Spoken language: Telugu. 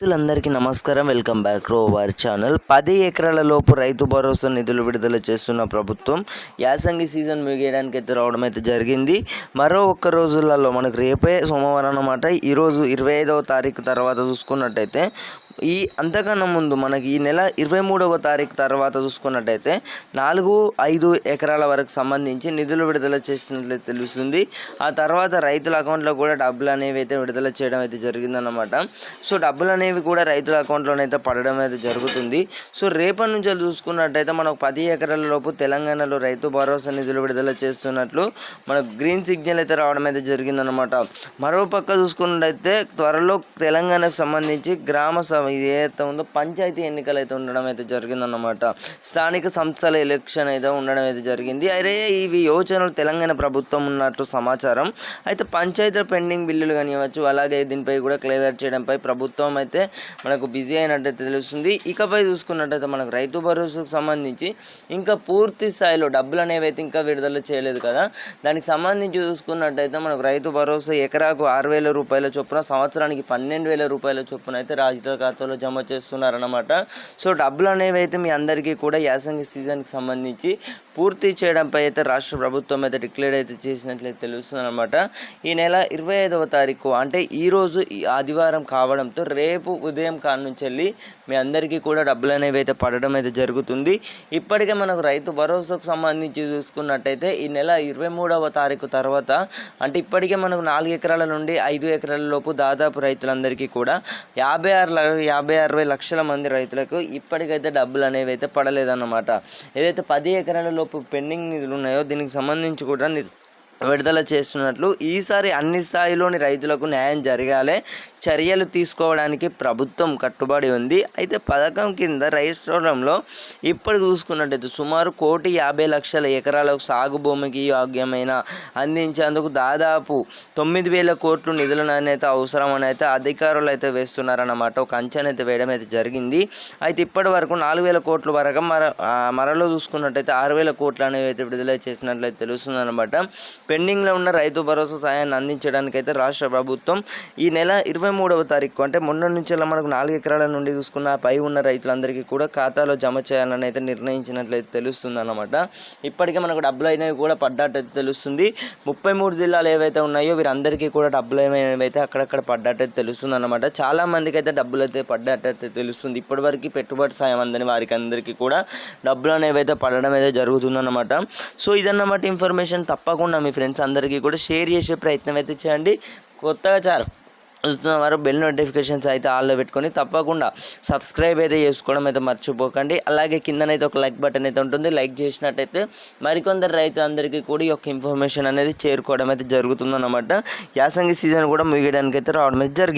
రైతులందరికీ నమస్కారం. Welcome back to our channel. పది ఎకరాల లోపు రైతు భరోసా నిధులు విడుదల చేస్తున్న ప్రభుత్వం యాసంగి సీజన్ ముగియడానికి అయితే రావడం అయితే జరిగింది. మరో ఒక్క రోజులలో మనకు రేపే సోమవారం అన్నమాట. ఈరోజు ఇరవై ఐదవ తారీఖు తర్వాత చూసుకున్నట్టయితే ఈ అంతకన్నా ముందు మనకి ఈ నెల ఇరవై మూడవ తారీఖు తర్వాత చూసుకున్నట్టయితే నాలుగు ఐదు ఎకరాల వరకు సంబంధించి నిధులు విడుదల చేసినట్లు తెలుస్తుంది. ఆ తర్వాత రైతుల అకౌంట్లో కూడా డబ్బులు అనేవి అయితే విడుదల చేయడం అయితే జరిగిందన్నమాట. సో డబ్బులు అనేవి కూడా రైతుల అకౌంట్లోనైతే పడడం అయితే జరుగుతుంది. సో రేపటి నుంచి చూసుకున్నట్టయితే మనకు పది ఎకరాల లోపు తెలంగాణలో రైతు భరోసా నిధులు విడుదల చేస్తున్నట్లు మనకు గ్రీన్ సిగ్నల్ అయితే రావడం అయితే జరిగిందనమాట మరో పక్క చూసుకున్నట్టయితే త్వరలో తెలంగాణకు సంబంధించి గ్రామ సభ ఇది ఏదైతే ఉందో పంచాయతీ ఎన్నికలు అయితే ఉండడం అయితే జరిగిందన్నమాట. స్థానిక సంస్థల ఎలక్షన్ అయితే ఉండడం అయితే జరిగింది. అరే ఇవి యోచనలు తెలంగాణ ప్రభుత్వం ఉన్నట్టు సమాచారం. అయితే పంచాయతీ పెండింగ్ బిల్లులు కానివ్వచ్చు అలాగే దీనిపై కూడా క్లియర్ చేయడంపై ప్రభుత్వం అయితే మనకు బిజీ అయినట్టు తెలుస్తుంది. ఇకపై చూసుకున్నట్టయితే మనకు రైతు భరోసాకు సంబంధించి ఇంకా పూర్తి స్థాయిలో డబ్బులు అనేవి అయితే ఇంకా విడుదల చేయలేదు కదా. దానికి సంబంధించి చూసుకున్నట్టయితే మనకు రైతు భరోసా ఎకరాకు ఆరు వేల రూపాయల చొప్పున సంవత్సరానికి పన్నెండు వేల రూపాయల చొప్పున అయితే రాజకీయ ఖాతాలో జమ చేస్తున్నారన్నమాట. సో డబ్బులు అనేవి అయితే మీ అందరికీ కూడా యాసంగి సీజన్కి సంబంధించి పూర్తి చేయడంపై అయితే రాష్ట్ర ప్రభుత్వం అయితే డిక్లేర్ అయితే చేసినట్లయితే తెలుస్తుంది అనమాట ఈ నెల ఇరవై ఐదవ తారీఖు అంటే ఈరోజు ఈ ఆదివారం కావడంతో రేపు ఉదయం కాడ నుంచి వెళ్ళి మీ అందరికీ కూడా డబ్బులు అనేవి అయితే పడడం అయితే జరుగుతుంది. ఇప్పటికే మనకు రైతు భరోసాకు సంబంధించి చూసుకున్నట్టయితే ఈ నెల ఇరవై మూడవ తారీఖు తర్వాత అంటే ఇప్పటికే మనకు నాలుగు ఎకరాల నుండి ఐదు ఎకరాల లోపు దాదాపు రైతులందరికీ కూడా యాభై ఆరు యాభై అరవై లక్షల మంది రైతులకు ఇప్పటికైతే డబ్బులు అనేవి అయితే పడలేదన్నమాట. ఏదైతే పది ఎకరాల లోపు పెండింగ్ నిధులు ఉన్నాయో దీనికి సంబంధించి కూడా విడుదల చేస్తున్నట్లు ఈసారి అన్ని స్థాయిలోని రైతులకు న్యాయం జరగాలి చర్యలు తీసుకోవడానికి ప్రభుత్వం కట్టుబడి ఉంది. అయితే పథకం కింద రాష్ట్రంలో ఇప్పటికి చూసుకున్నట్టయితే సుమారు కోటి యాభై లక్షల ఎకరాలకు సాగు భూమికి యోగ్యమైన అందించేందుకు దాదాపు తొమ్మిది వేల కోట్లు నిధులను అయితే అవసరం అని అయితే అధికారులు అయితే వేస్తున్నారన్నమాట. ఒక అంచనా అయితే వేయడం అయితే జరిగింది. అయితే ఇప్పటి వరకు నాలుగు వేల కోట్ల వరకు మర మరలో చూసుకున్నట్టయితే ఆరు వేల కోట్లు అనేవి అయితే విడుదల చేసినట్లయితే తెలుస్తుంది అనమాట పెండింగ్లో ఉన్న రైతు భరోసా సాయాన్ని అందించడానికి అయితే రాష్ట్ర ప్రభుత్వం ఈ నెల ఇరవై మూడవ తారీఖు అంటే మొన్న నుంచి అలా మనకు నాలుగు ఎకరాల నుండి చూసుకున్న పై ఉన్న రైతులందరికీ కూడా ఖాతాలో జమ చేయాలని అయితే నిర్ణయించినట్లయితే తెలుస్తుంది అనమాట ఇప్పటికే మనకు డబ్బులు అయినవి కూడా పడ్డట్టు తెలుస్తుంది. ముప్పై మూడు జిల్లాలు ఏవైతే ఉన్నాయో వీరందరికీ కూడా డబ్బులు ఏమైతే అక్కడక్కడ పడ్డట్టు తెలుస్తుంది అనమాట చాలా మందికి అయితే డబ్బులు అయితే పడ్డట్టు తెలుస్తుంది. ఇప్పటివరకు పెట్టుబడి సాయం అందని వారికి అందరికీ కూడా డబ్బులు అనేవి అయితే పడడం అయితే జరుగుతుందన్నమాట. సో ఇదన్నమాట ఇన్ఫర్మేషన్. తప్పకుండా మీ ఫ్రెండ్స్ అందరికీ కూడా షేర్ చేసే ప్రయత్నం అయితే చేయండి. కొత్తగా చాలా చూస్తున్న వారు బెల్ నోటిఫికేషన్స్ అయితే ఆల్లో పెట్టుకొని తప్పకుండా సబ్స్క్రైబ్ అయితే చేసుకోవడం అయితే మర్చిపోకండి. అలాగే కిందనైతే ఒక లైక్ బటన్ అయితే ఉంటుంది. లైక్ చేసినట్టయితే మరికొందరు రైతులందరికీ కూడా ఈ యొక్క ఇన్ఫర్మేషన్ అనేది చేరుకోవడం అయితే జరుగుతుందన్నమాట. యాసంగి సీజన్ కూడా ముగియడానికి అయితే రావడం అయితే జరిగింది.